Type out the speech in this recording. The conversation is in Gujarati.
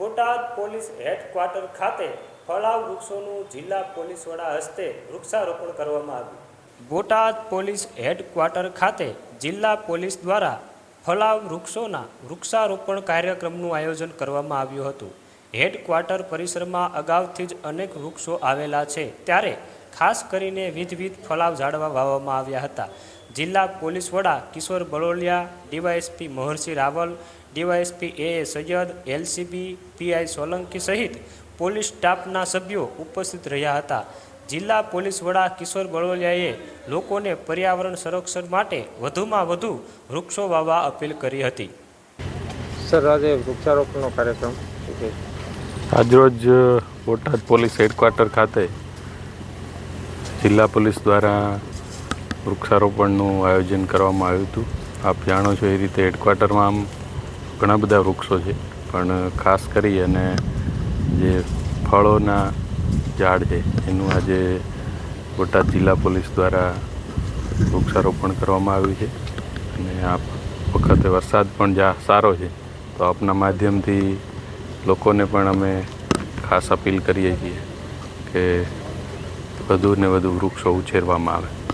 બોટાદ પોલીસ હેડક્વાર્ટર ખાતે ફળાવ વૃક્ષોનું જિલ્લા પોલીસ વડા હસ્તે વૃક્ષારોપણ કરવામાં આવ્યું. બોટાદ પોલીસ હેડક્વાર્ટર ખાતે જિલ્લા પોલીસ દ્વારા ફળાવ વૃક્ષોના વૃક્ષારોપણ કાર્યક્રમનું આયોજન કરવામાં આવ્યું હતું. હેડક્વાર્ટર પરિસરમાં અગાઉથી જ અનેક વૃક્ષો આવેલા છે. ત્યારે ખાસ કરીને વિધવિધ ફલાવ ઝાડવા વાવવામાં આવ્યા હતા. જિલ્લા પોલીસ વડા Kishor Baloliya DYSP Maharshi Raval DYSP A. A. Saiyad LCB PI Solanki સહિત પોલીસ સ્ટાફના સભ્યો ઉપસ્થિત રહ્યા હતા. જિલ્લા પોલીસ વડા કિશોર બળોલિયાએ લોકોને પર્યાવરણ સંરક્ષણ માટે વધુમાં વધુ વૃક્ષો વાવવા અપીલ કરી હતી. સર આજે વૃક્ષારોપણનો કાર્યક્રમ આજરોજ બોટાદ પોલીસ હેડક્વાર્ટર ખાતે જિલ્લા પોલીસ દ્વારા વૃક્ષારોપણનું આયોજન કરવામાં આવ્યું હતું. આપ જાણો છો એ રીતે હેડક્વાર્ટરમાં આમ ઘણા બધા વૃક્ષો છે. પણ ખાસ કરી અને જે ફળોના ઝાડ છે, એનું આજે બોટાદ જિલ્લા પોલીસ દ્વારા વૃક્ષારોપણ કરવામાં આવ્યું છે. અને આ વખતે વરસાદ પણ જા, સારો છે. તો આપના માધ્યમથી લોકોને પણ અમે ખાસ અપીલ કરીએ છીએ કે વધુ ને વધુ વૃક્ષો ઉછેરવામાં આવે.